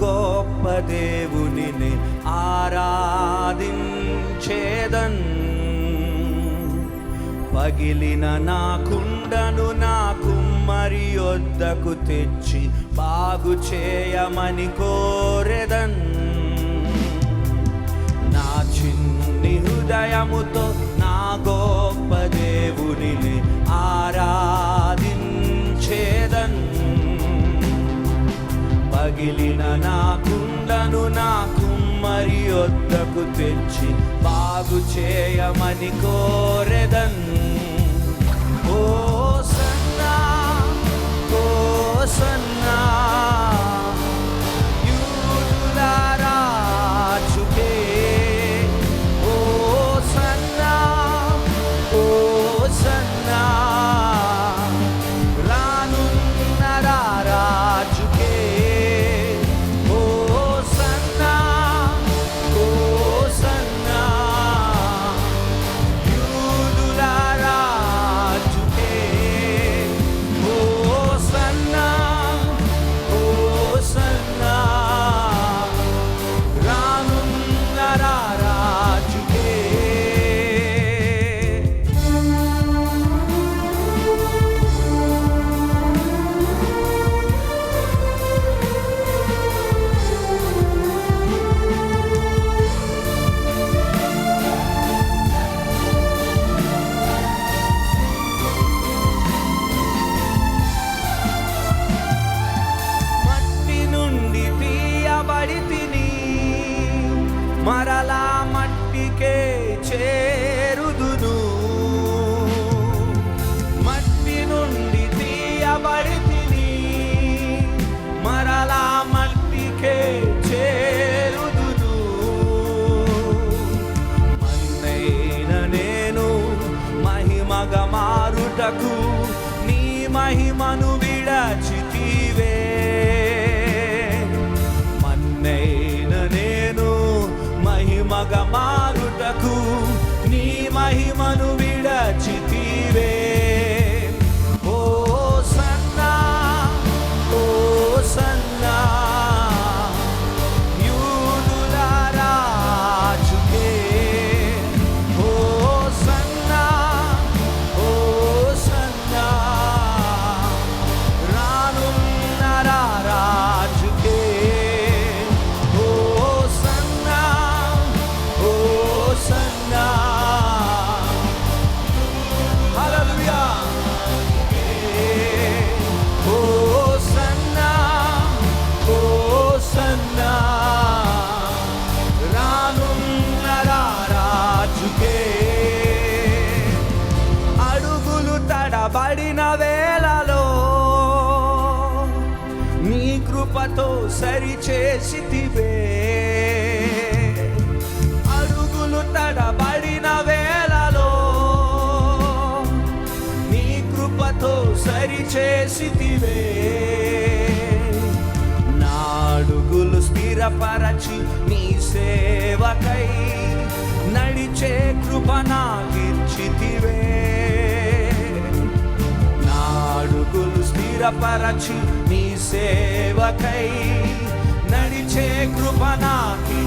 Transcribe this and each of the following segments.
గొప్ప దేవుని ఆరాధించేదన్. పగిలిన నా కుండను నా కుమ్మరి వద్దకు తెచ్చి బాగు చేయమని కోరెదన్. నా చిన్ని హృదయముతో పగిలిన నా కుండను నా కుమ్మరి వద్దకు తెచ్చి బాగు చేయమని కోరెదన్. ఓ મહિમાનું વિડા છે. సరిచేసితివే. అడుగులు తడబడిన వేళలో నీ కృపతో సరిచేసితివే. నా అడుగులు స్థిరపరచి నీ సేవకై నడిచే కృప నాకు స్థిరపరచు నీ సేవకై నడిచే కృప నాకి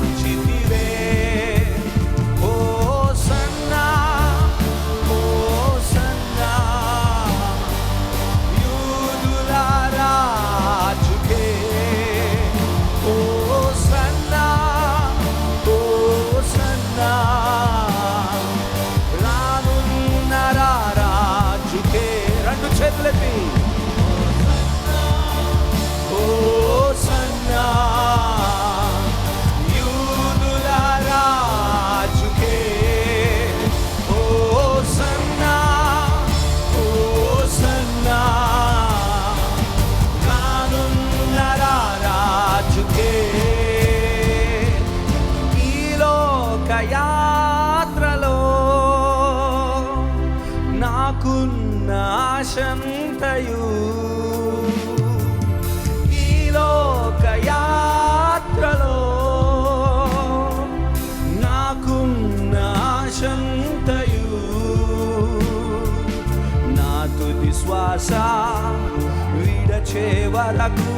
వరకు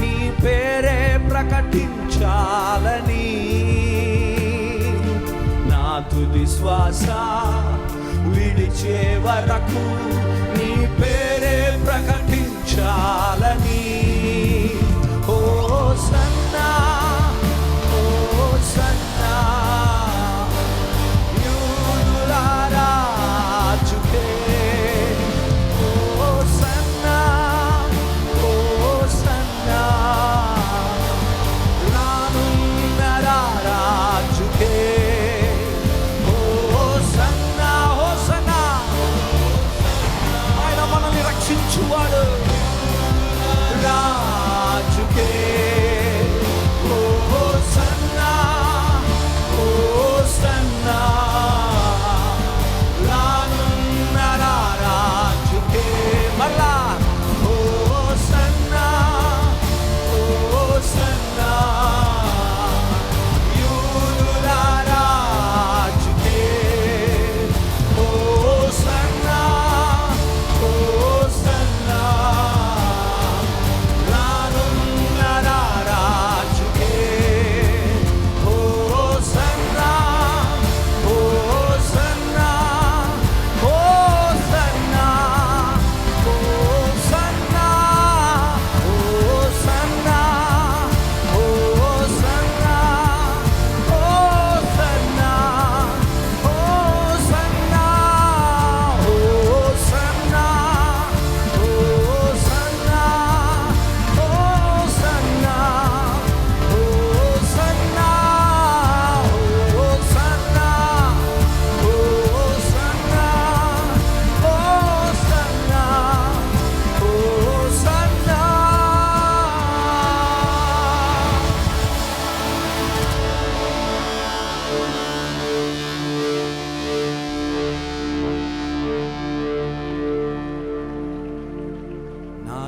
నీ పేరే ప్రకటించాలని. నా తుది శ్వాస విడిచే వరకు నీ పేరే ప్రకటించాలని. राज के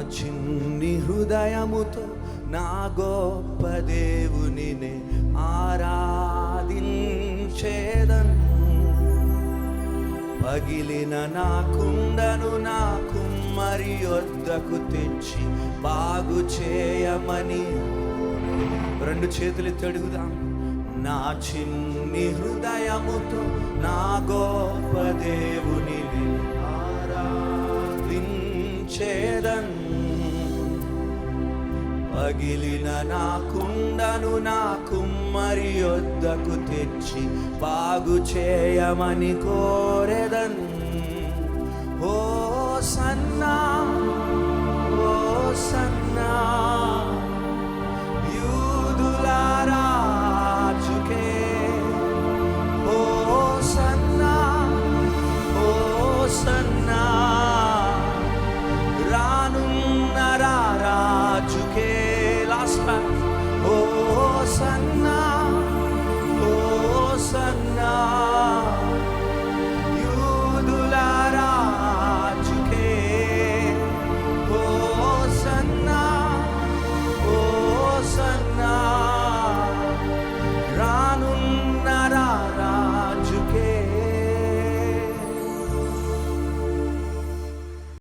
చిన్ని హృదయముతో నా గొప్ప దేవుని ఆరాధించేదను. పగిలిన నా కుండను నా కుమ్మరి వద్దకు తెచ్చి బాగు చేయమని. రెండు చేతులు తడుగుదాం నా చిన్ని హృదయముతో నా గొప్ప దేవుని ఆరాధించేదను. పగిలిన నా కుండను నా కుమ్మరి వద్దకు తెచ్చి బాగు చేయమని కోరెదన్. ఓ సన్నా ఓ సన్నా యూదులారా